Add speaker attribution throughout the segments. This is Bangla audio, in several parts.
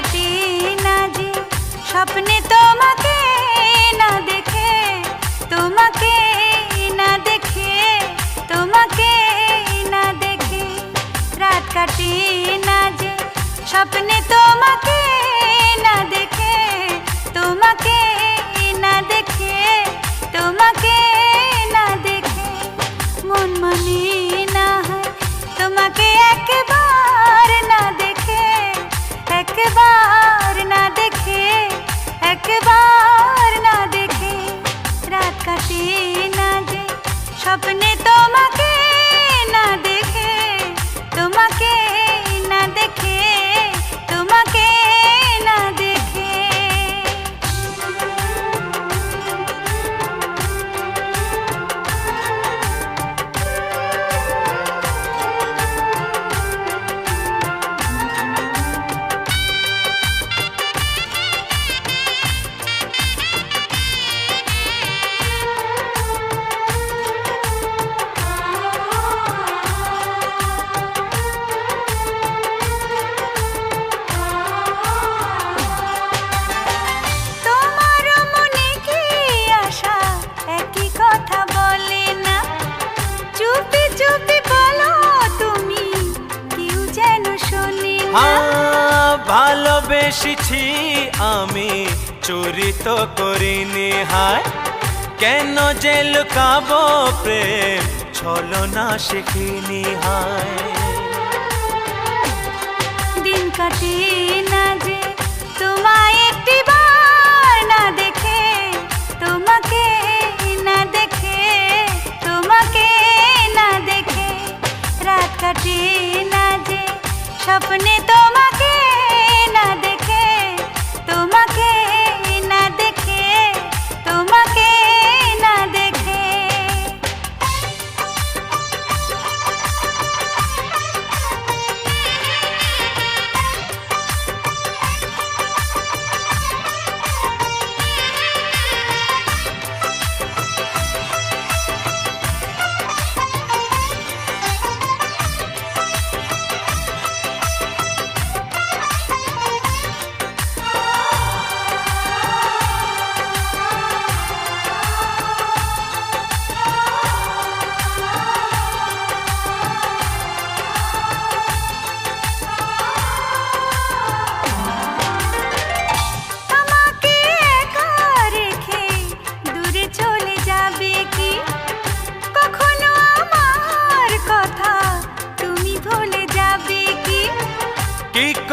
Speaker 1: কাটি না যে স্বপ্নে তোমাকে না দেখে, তোমাকে না দেখে, তোমাকে না দেখে। রাত কাটি না যে, স্বপ্নে তোমাকে না দেখে, তোমাকে না দেখে, তোমাকে না দেখে। মন মনে না হয়, তোমাকে একে লাগে বা
Speaker 2: হ্যাঁ, ভালোবেসেছি আমি চুরি তো করিনি, হায়। কেন যে লুকাব প্রেম ছলনা শিখিনি, হায়।
Speaker 1: দিন কাটে না যে তোমায়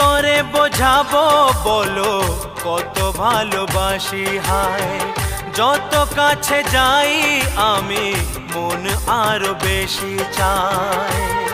Speaker 2: করে বোঝাবো বলো কত ভালোবাসি হায়। যত কাছে যাই আমি মন আরও বেশি চায়